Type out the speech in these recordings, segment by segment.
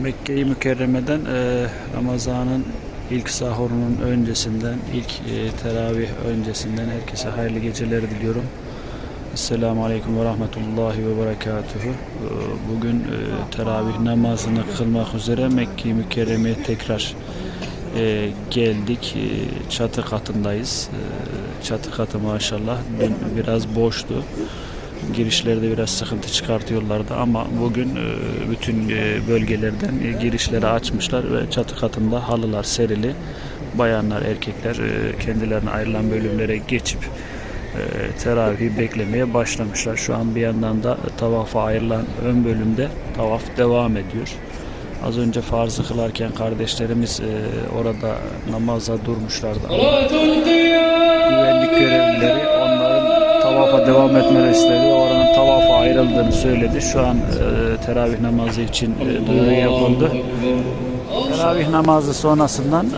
Mekke-i Mükerreme'den e, Ramazan'ın ilk sahurunun öncesinden, ilk e, teravih öncesinden herkese hayırlı geceler diliyorum. Esselamu Aleyküm ve Rahmetullahi ve Berekatuhu. E, Bugün e, teravih namazını kılmak üzere Mekke-i Mükerreme'ye tekrar e, geldik. E, çatı katındayız. E, çatı katı maşallah dün biraz boştu girişlerde biraz sıkıntı çıkartıyorlardı ama bugün e, bütün e, bölgelerden e, girişleri açmışlar ve çatı katında halılar serili. Bayanlar, erkekler kendilerine ayrılan bölümlere geçip teravihi beklemeye başlamışlar. Şu an bir yandan da tavafa ayrılan ön bölümde tavaf devam ediyor. Az önce farzı kılarken kardeşlerimiz e, orada namaza durmuşlardı. Güvenlik görevlileri tavafa devam etmeleri istedi. Oranın tavafa ayrıldığını söyledi. Şu an e, teravih namazı için e, duyuru yapıldı. Teravih namazı sonrasından e,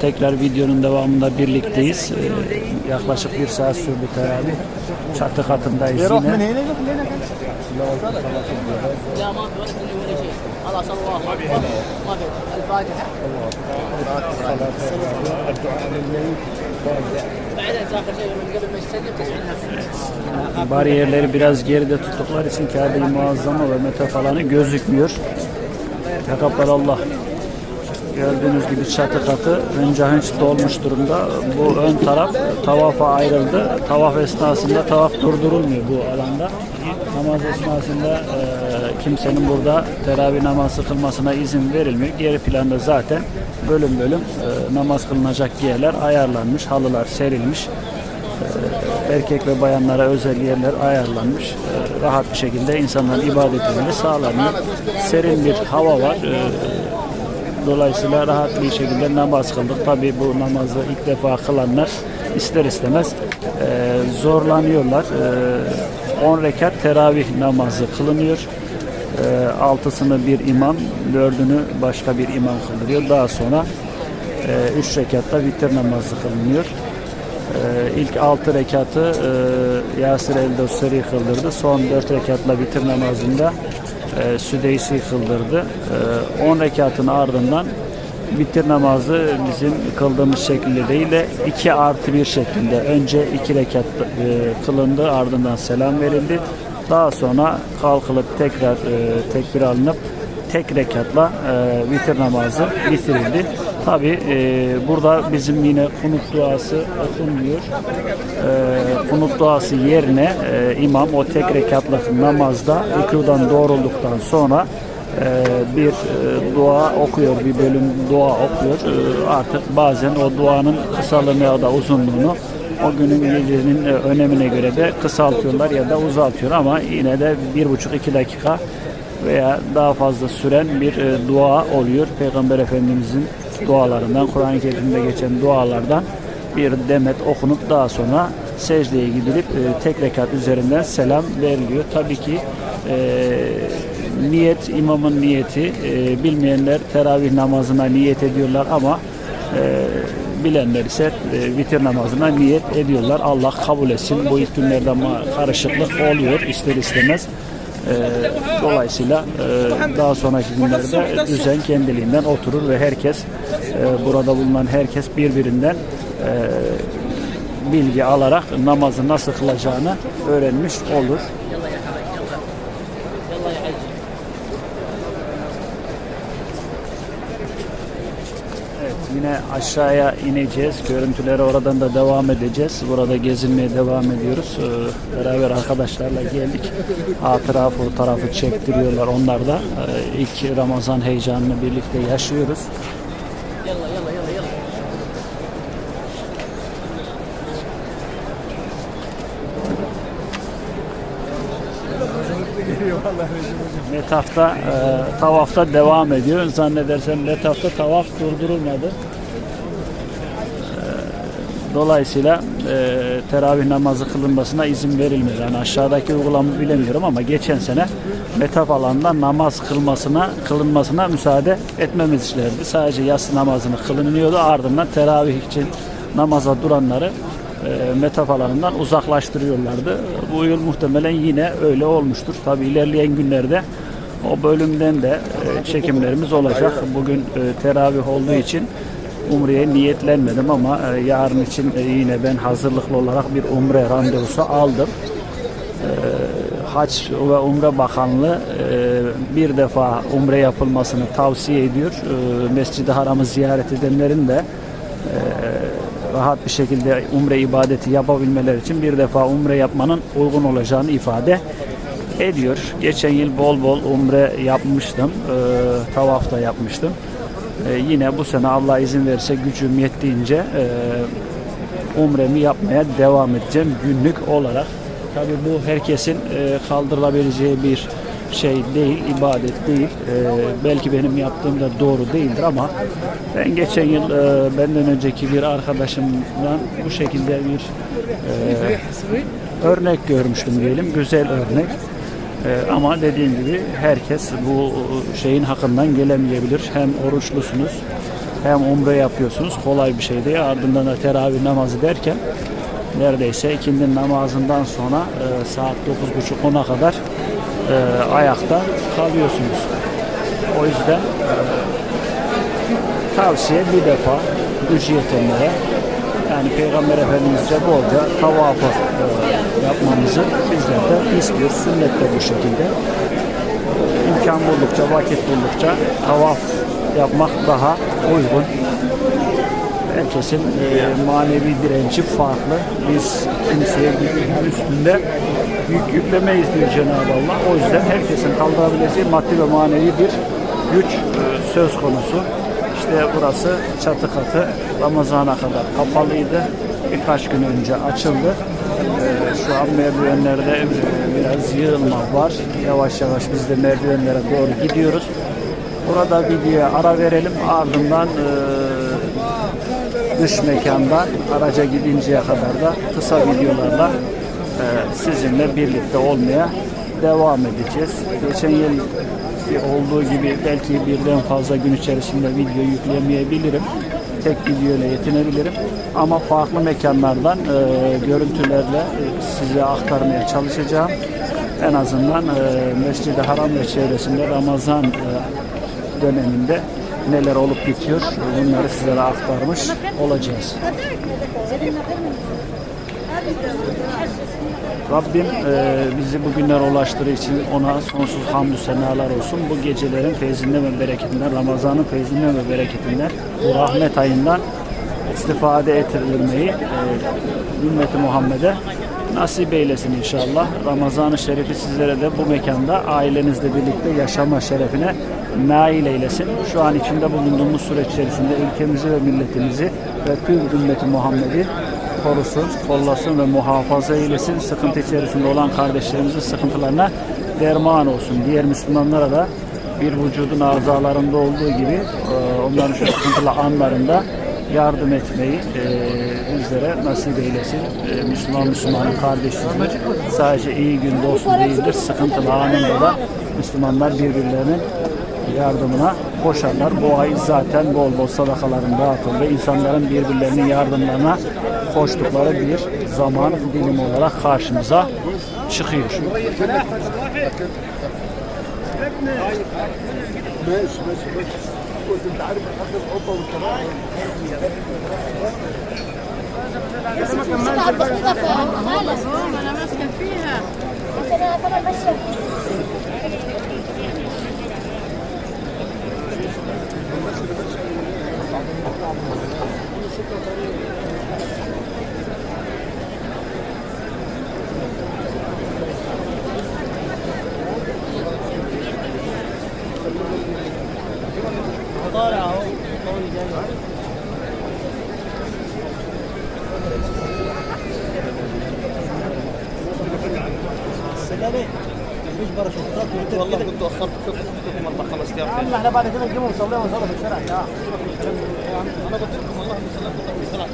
tekrar videonun devamında birlikteyiz. E, yaklaşık bir saat sürdü teravih. Çatı katındayız يروح من yine. هنا يروح لهنا كان لا ما في ولا مني ولا شيء خلاص الله اكبر ما في الفاتحه بعدين تاخر Bariyerleri biraz geride tuttukları için Kabe-i Muazzama ve Metefalanı gözükmüyor. Tekabbar Allah. Gördüğünüz gibi çatı katı hınca dolmuş durumda. Bu ön taraf tavafa ayrıldı. Tavaf esnasında tavaf durdurulmuyor bu alanda. Namaz esnasında e, kimsenin burada teravih namazı kılmasına izin verilmiyor. Geri planda zaten bölüm bölüm e, namaz kılınacak yerler ayarlanmış, halılar serilmiş erkek ve bayanlara özel yerler ayarlanmış. Rahat bir şekilde insanların ibadetleri sağlanıyor. Serin bir hava var. Dolayısıyla rahat bir şekilde namaz kıldık. Tabi bu namazı ilk defa kılanlar ister istemez e, zorlanıyorlar. 10 rekat teravih namazı kılınıyor. E, altısını bir imam, dördünü başka bir imam kıldırıyor. Daha sonra 3 rekatta vitir namazı kılınıyor. Ee, ilk 6 rekatı e, Yasir el-Dosteri kıldırdı. Son 4 rekatla bitir namazında e, Südeysi kıldırdı. 10 rekatın ardından bitir namazı bizim kıldığımız şekilde değil de 2 artı 1 şeklinde. Önce 2 rekat e, kılındı ardından selam verildi. Daha sonra kalkılıp tekrar e, tekbir alınıp tek rekatla e, vitir namazı bitirildi. Tabi burada bizim yine kunut duası okunmuyor. E, kunut duası yerine e, imam o tek rekatlık namazda rükudan doğrulduktan sonra e, bir e, dua okuyor, bir bölüm dua okuyor. E, artık bazen o duanın kısalığını ya da uzunluğunu o günün gecenin e, önemine göre de kısaltıyorlar ya da uzaltıyor ama yine de bir buçuk iki dakika veya daha fazla süren bir e, dua oluyor. Peygamber Efendimizin dualarından, Kur'an-ı Kerim'de geçen dualardan bir demet okunup daha sonra secdeye gidilip e, tek rekat üzerinden selam veriliyor. Tabii ki e, niyet, imamın niyeti, e, bilmeyenler teravih namazına niyet ediyorlar ama e, bilenler ise e, vitir namazına niyet ediyorlar. Allah kabul etsin. Bu ilk günlerde karışıklık oluyor ister istemez. E, dolayısıyla e, daha sonraki günlerde düzen kendiliğinden oturur ve herkes ee, burada bulunan herkes birbirinden e, bilgi alarak namazı nasıl kılacağını öğrenmiş olur. Evet, yine aşağıya ineceğiz. Görüntülere oradan da devam edeceğiz. Burada gezinmeye devam ediyoruz. Ee, beraber arkadaşlarla geldik. Hatıra fotoğrafı çektiriyorlar. Onlar da ee, ilk Ramazan heyecanını birlikte yaşıyoruz. Metafta, e, tavafta devam ediyor. Zannedersem Metafta tavaf durdurulmadı. E, Dolayısıyla e, teravih namazı kılınmasına izin verilmedi. Yani aşağıdaki uygulama bilemiyorum ama geçen sene metaf alanında namaz kılmasına kılınmasına müsaade etmemiz işlerdi. Sadece yatsı namazını kılınıyordu. Ardından teravih için namaza duranları e, metaf alanından uzaklaştırıyorlardı. Bu yıl muhtemelen yine öyle olmuştur. Tabi ilerleyen günlerde O bölümden de e, çekimlerimiz olacak. Bugün e, teravih olduğu için Umre'ye niyetlenmedim ama e, yarın için yine ben hazırlıklı olarak bir Umre randevusu aldım. Haç ve Umre Bakanlığı bir defa umre yapılmasını tavsiye ediyor. Mescid-i Haram'ı ziyaret edenlerin de rahat bir şekilde umre ibadeti yapabilmeleri için bir defa umre yapmanın uygun olacağını ifade ediyor. Geçen yıl bol bol umre yapmıştım. E, tavaf da yapmıştım. E, yine bu sene Allah izin verirse gücüm yettiğince e, umremi yapmaya devam edeceğim günlük olarak. Tabi bu herkesin e, kaldırılabileceği bir şey değil, ibadet değil. E, belki benim yaptığım da doğru değildir ama ben geçen yıl e, benden önceki bir arkadaşımdan bu şekilde bir e, örnek görmüştüm diyelim. Güzel örnek. E, ama dediğim gibi herkes bu şeyin hakkından gelemeyebilir. Hem oruçlusunuz hem umre yapıyorsunuz. Kolay bir şey değil. Ardından da teravih namazı derken neredeyse ikindi namazından sonra e, saat 9.30-10'a kadar e, ayakta kalıyorsunuz. O yüzden e, tavsiye bir defa gücü yetenlere yani Peygamber Efendimizce bolca tavafı e, yapmamızı bizler de istiyor. Sünnet de bu şekilde. İmkan buldukça, vakit buldukça tavaf yapmak daha uygun herkesin e, manevi direnci farklı. Biz kimseye yükün üstünde yük yüklemeyiz diyor Cenab-ı Allah. O yüzden herkesin kaldırabileceği maddi ve manevi bir güç e, söz konusu. İşte burası çatı katı Ramazan'a kadar kapalıydı. Birkaç gün önce açıldı. Şu an merdivenlerde e, biraz yığılma var. Yavaş yavaş biz de merdivenlere doğru gidiyoruz. Burada videoya ara verelim. Ardından e, dış mekandan araca gidinceye kadar da kısa videolarla e, sizinle birlikte olmaya devam edeceğiz. Geçen yıl olduğu gibi belki birden fazla gün içerisinde video yüklemeyebilirim. Tek video ile yetinebilirim. Ama farklı mekanlardan e, görüntülerle e, size aktarmaya çalışacağım. En azından e, Mescid-i Haram ve çevresinde Ramazan e, döneminde neler olup bitiyor bunları sizlere aktarmış olacağız. Rabbim e, bizi bugünler ulaştırdığı için ona sonsuz hamdü senalar olsun. Bu gecelerin feyzinden ve bereketinden, Ramazan'ın feyzinden ve bereketinden, bu rahmet ayından istifade ettirilmeyi e, ümmeti Muhammed'e nasip eylesin inşallah. Ramazan-ı Şerif'i sizlere de bu mekanda ailenizle birlikte yaşama şerefine nail eylesin. Şu an içinde bulunduğumuz süreç içerisinde ülkemizi ve milletimizi ve tüm ümmeti Muhammed'i korusun, kollasın ve muhafaza eylesin. Sıkıntı içerisinde olan kardeşlerimizin sıkıntılarına derman olsun. Diğer Müslümanlara da bir vücudun azalarında olduğu gibi e, onların şu sıkıntılı anlarında yardım etmeyi e, bizlere nasip eylesin. E, Müslüman Müslümanın kardeşliği sadece iyi gün dostu değildir. Sıkıntılı anında da Müslümanlar birbirlerinin yardımına koşarlar. Bu ay zaten bol bol sadakaların dağıtıldı. İnsanların birbirlerinin yardımlarına koştukları bir zaman dilim olarak karşımıza çıkıyor. Hayır. كنت انت عارف الحاجة القبه والكمان أنا ماسكه فيها أنا طبعا ماشيه Thank. السلامة مفيش باراشوتات والله كنت أخرت فيكم أربع خمس أيام. عم إحنا بعد كده نجيبهم نصليهم ونصلي في الشارع. يا أنا قلت لكم والله ان كنت في الشارع.